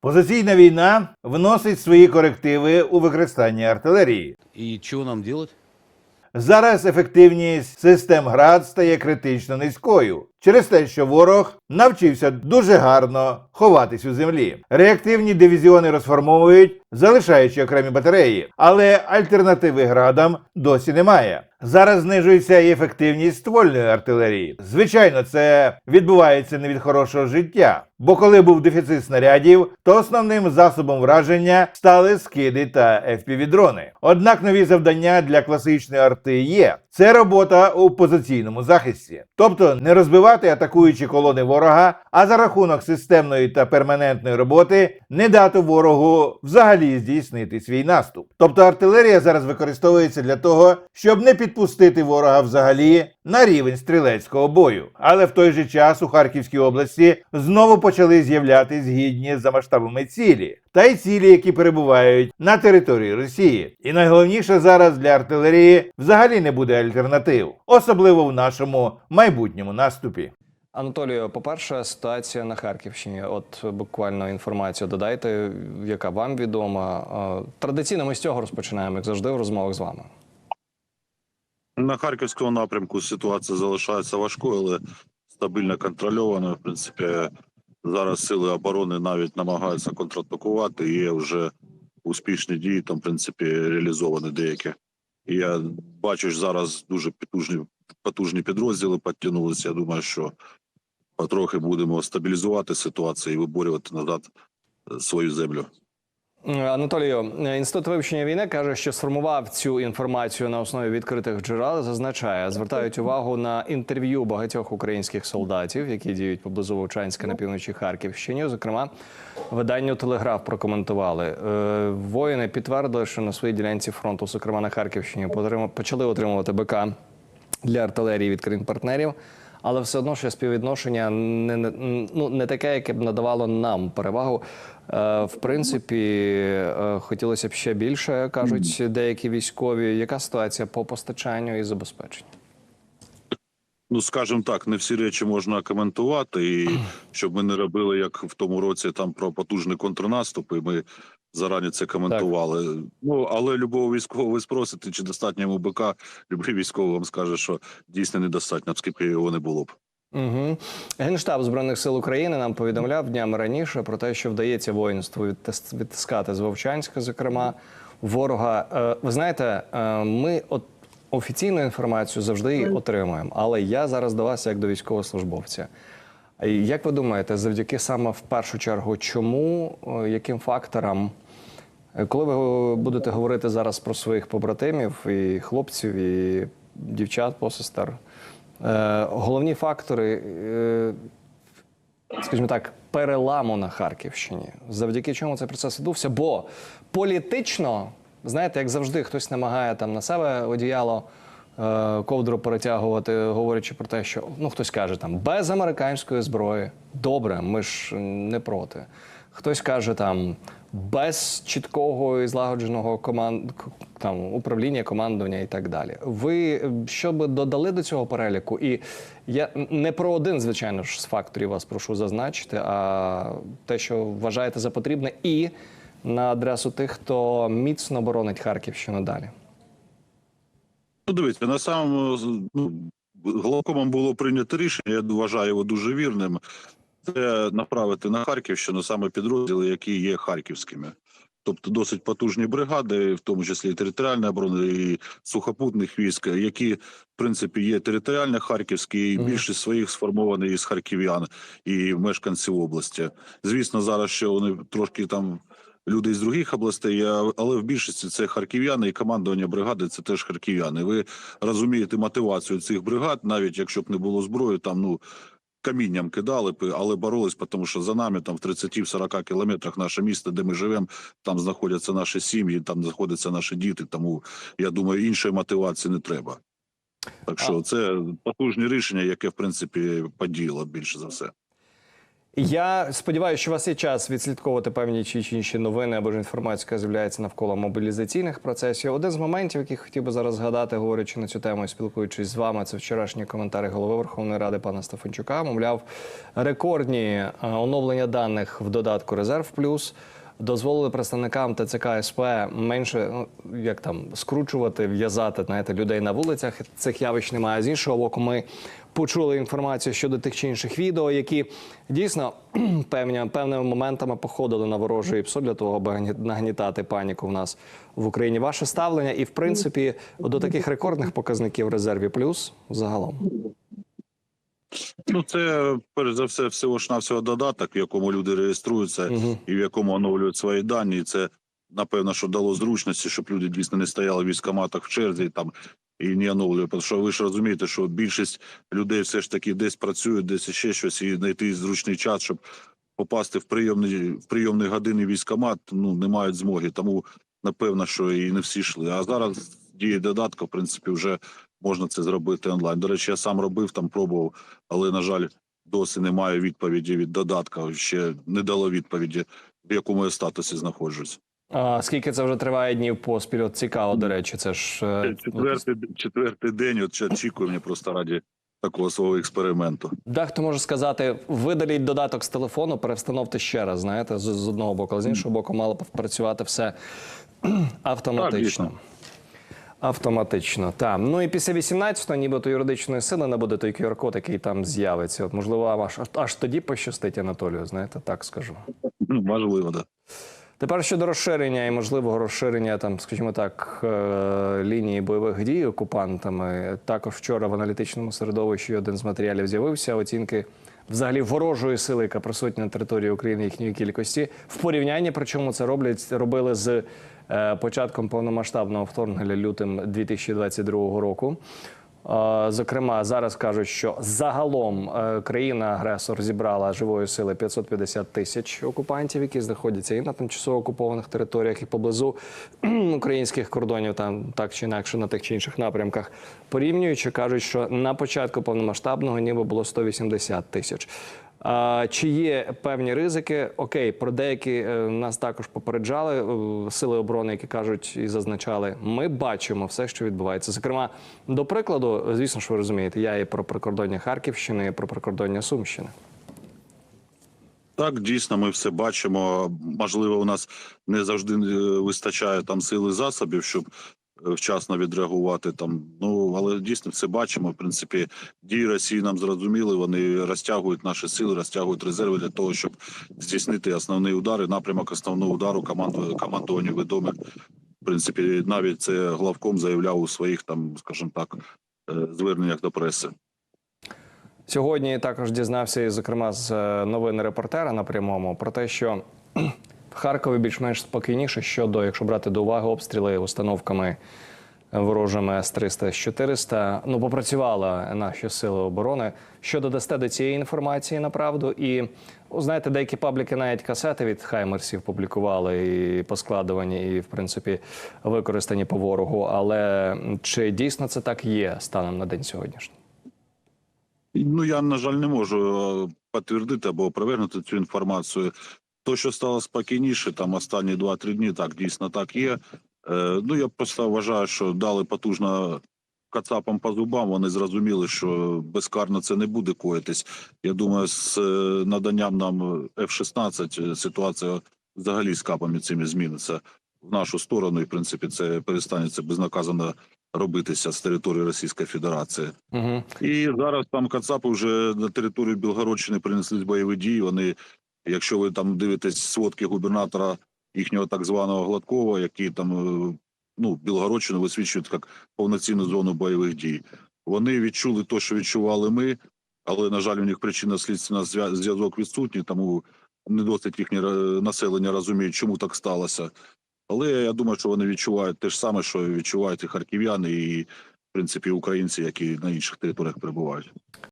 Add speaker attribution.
Speaker 1: Позиційна війна вносить свої корективи у використання артилерії.
Speaker 2: И чего нам делать?
Speaker 1: Зараз ефективність систем ГРАД стає критично низькою через те, що ворог навчився дуже гарно ховатись у землі. Реактивні дивізіони розформовують, залишаючи окремі батареї, але альтернативи градам досі немає. Зараз знижується і ефективність ствольної артилерії. Звичайно, це відбувається не від хорошого життя. Бо коли був дефіцит снарядів, то основним засобом враження стали скиди та FPV-дрони. Однак нові завдання для класичної арти є. Це робота у позиційному захисті, тобто не розбивати атакуючі колони ворога, а за рахунок системної та перманентної роботи не дати ворогу взагалі здійснити свій наступ. Тобто артилерія зараз використовується для того, щоб не підпустити ворога взагалі на рівень стрілецького бою. Але в той же час у Харківській області знову почали з'являтись гідні за масштабами цілі, та й цілі, які перебувають на території Росії. І найголовніше зараз для артилерії взагалі не буде альтернатив, особливо в нашому майбутньому наступі.
Speaker 3: Анатолію, по-перше, ситуація на Харківщині. От буквально інформацію додайте, яка вам відома. Е, Традиційно ми з цього розпочинаємо, як завжди, в розмовах з вами.
Speaker 4: На харківському напрямку ситуація залишається важкою, але стабільно контрольованою. В принципі, зараз сили оборони навіть намагаються контратакувати. Є вже успішні дії, там, в принципі, реалізовані деякі. І я бачу, що зараз дуже потужні, потужні підрозділи підтягнулися. Я думаю, що потрохи будемо стабілізувати ситуацію і виборювати назад е, свою землю.
Speaker 3: Е, Анатолію, е, інститут вивчення війни каже, що сформував цю інформацію на основі відкритих джерел. Зазначає, звертають увагу на інтерв'ю багатьох українських солдатів, які діють поблизу Вовчанська на півночі Харківщині. Зокрема, виданню Телеграф прокоментували. Е, Воїни підтвердили, що на своїй ділянці фронту, зокрема на Харківщині, почали отримувати БК для артилерії від країн-партнерів. Але все одно ще співвідношення не, ну, не таке, яке б надавало нам перевагу. Е, в принципі, е, хотілося б ще більше, кажуть деякі військові. Яка ситуація по постачанню і забезпеченню?
Speaker 4: Ну, скажімо так, не всі речі можна коментувати, і щоб ми не робили як в тому році там про потужний контрнаступ, і ми зарані це коментували. Ну але любого військового ви спросите, чи достатньо йому БК, любий військовий вам скаже, що дійсно недостатньо, оскільки його не було б.
Speaker 3: Угу. Генштаб збройних сил України нам повідомляв днями раніше про те, що вдається воїнству відтис- відтискати з Вовчанська, зокрема ворога. Е, Ви знаєте, е, ми от офіційну інформацію завжди її отримуємо, але я зараз до вас як до військовослужбовця. Як ви думаєте, завдяки саме в першу чергу, чому, е, яким факторам? Е, Коли ви будете говорити зараз про своїх побратимів і хлопців, і дівчат, посестер, е, головні фактори, е, скажімо так, переламу на Харківщині, завдяки чому цей процес відбувся? Бо політично, знаєте, як завжди, хтось намагає там на себе одіяло. Ковдру перетягувати, говорячи про те, що ну хтось каже там без американської зброї. Добре, ми ж не проти. Хтось каже там без чіткого і злагодженого команд там управління, командування і так далі. Ви е, що би додали до цього переліку? І я не про один, звичайно ж, з факторів вас прошу зазначити, а те, що вважаєте за потрібне, і на адресу тих, хто міцно боронить Харківщину далі.
Speaker 4: Ну, дивіться, на самому ну, главкомом було прийнято рішення. Я вважаю його дуже вірним. Це направити на Харківщину саме підрозділи, які є харківськими. Тобто досить потужні бригади, в тому числі і територіальної оборони, і сухопутних військ, які в принципі є територіально харківські, і більшість своїх сформовані із харків'ян і мешканців області. Звісно, зараз ще вони трошки там люди із других областей, але в більшості це харків'яни і командування бригади це теж харків'яни. Ви розумієте мотивацію цих бригад, навіть якщо б не було зброї, там ну. Камінням кидали але боролись, тому що за нами там в 30-40 кілометрах наше місто, де ми живемо, там знаходяться наші сім'ї, там знаходяться наші діти. Тому я думаю, іншої мотивації не треба. Так що це потужне рішення, яке в принципі подіяло більше за все.
Speaker 3: Я сподіваюся, що у вас є час відслідковувати певні чи інші новини або ж інформацію, яка з'являється навколо мобілізаційних процесів. Один з моментів, який хотів би зараз згадати, говорячи на цю тему і спілкуючись з вами, це вчорашні коментарі голови Верховної Ради пана Стефанчука. Мовляв, рекордні е, оновлення даних в додатку Резерв Плюс. Дозволили представникам ТЦК СП менше ну як там скручувати, в'язати знаєте, людей на вулицях. Цих явищ немає. З іншого боку, ми почули інформацію щодо тих чи інших відео, які дійсно певні певними моментами походили на ворожий ПСО для того, аби нагнітати паніку в нас в Україні. Ваше ставлення, і в принципі до таких рекордних показників резерві плюс загалом.
Speaker 4: Ну, це перш за все, всього ж навсього додаток, в якому люди реєструються
Speaker 3: Мгм.
Speaker 4: і в якому оновлюють свої дані. І це напевно, що дало зручності, щоб люди дійсно не стояли в військкоматах в черзі там і не оновлювали. Тому що ви ж розумієте, що більшість людей все ж таки десь працюють, десь ще щось, і знайти зручний час, щоб попасти в прийомний в прийомний години військкомат, ну не мають змоги. Тому напевно, що і не всі йшли. А зараз діє додатка, в принципі, вже можна це зробити онлайн. До речі, я сам робив там, пробував, але на жаль, досі немає відповіді від додатка. Ще не дало відповіді, в якому я статусі знаходжусь.
Speaker 3: А скільки це вже триває днів поспіль? От цікаво, до речі, це ж е,
Speaker 4: Четвертий, четвертий день. От очікую мені просто раді такого свого експерименту.
Speaker 3: Дехто може сказати, видаліть додаток з телефону, перевстановте ще раз. Знаєте, з, з одного боку, але з іншого боку, мало б працювати все автоматично.
Speaker 4: дійсно.
Speaker 3: Автоматично, так. Ну і після 18-го, нібито юридичної сили не буде той QR-код, який там з'явиться. От, можливо, аж, аж тоді пощастить Анатолію, знаєте, так скажу.
Speaker 4: Можливо, да.
Speaker 3: Тепер щодо розширення і можливого розширення там, скажімо так, е, лінії бойових дій окупантами. Також вчора в аналітичному середовищі один з матеріалів з'явився оцінки взагалі ворожої сили, яка присутня на території України їхньої кількості. В порівнянні, причому це роблять робили з е, початком повномасштабного вторгнення лютим 2022 року. Зокрема, зараз кажуть, що загалом е, країна-агресор зібрала живої сили 550 тисяч окупантів, які знаходяться і на тимчасово окупованих територіях, і поблизу українських кордонів, там так чи інакше на тих чи інших напрямках. Порівнюючи, кажуть, що на початку повномасштабного ніби було 180 тисяч. Чи є певні ризики? Окей, про деякі е, нас також попереджали е, сили оборони, які кажуть і зазначали, ми бачимо все, що відбувається. Зокрема, до прикладу, звісно ж, ви розумієте, я і про прикордоння Харківщини, і про прикордоння Сумщини.
Speaker 4: Так, дійсно, ми все бачимо. Можливо, у нас не завжди е, вистачає там сили засобів, щоб вчасно відреагувати там. Ну але дійсно все бачимо. В принципі, дії Росії нам зрозуміли. Вони розтягують наші сили, розтягують резерви для того, щоб здійснити основні удари. Напрямок основного удару команду командування відомих. В принципі, навіть це главком заявляв у своїх там, скажімо так, е, зверненнях до преси.
Speaker 3: Сьогодні також дізнався, і, зокрема, з е, новини репортера на прямому про те, що в Харкові більш-менш спокійніше щодо, якщо брати до уваги обстріли установками ворожими С-300, С-400. Ну, попрацювали наші сили оборони. Що додасте до цієї інформації направду? І знаєте, деякі пабліки навіть касети від Хаймерсів публікували і поскладувані, і в принципі використані по ворогу. Але чи дійсно це так є станом на день сьогоднішній?
Speaker 4: Ну я на жаль не можу е, підтвердити або опровергнути цю інформацію. То, що стало спокійніше, там останні 2-3 дні, так дійсно так є. Е, ну я просто вважаю, що дали потужно кацапам по зубам. Вони зрозуміли, що безкарно це не буде коїтись. Я думаю, з е, наданням нам F-16 е, ситуація взагалі з капами цими зміниться в нашу сторону, і в принципі це перестанеться безнаказано робитися з території Російської Федерації.
Speaker 3: Угу.
Speaker 4: І зараз там Кацапи вже на територію Білгородщини принесли бойові дії. Вони, якщо ви там дивитесь сводки губернатора їхнього так званого Гладкова, які там е, ну Білгородщину висвічують як повноцінну зону бойових дій. Вони відчули те, що відчували ми, але на жаль, у них причина слідственна зв'я- зв'язок відсутній, тому не досить їхнє е, населення розуміє, чому так сталося. Але я думаю, що вони відчувають те ж саме, що відчувають і харків'яни, і в принципі українці, які на інших територіях перебувають.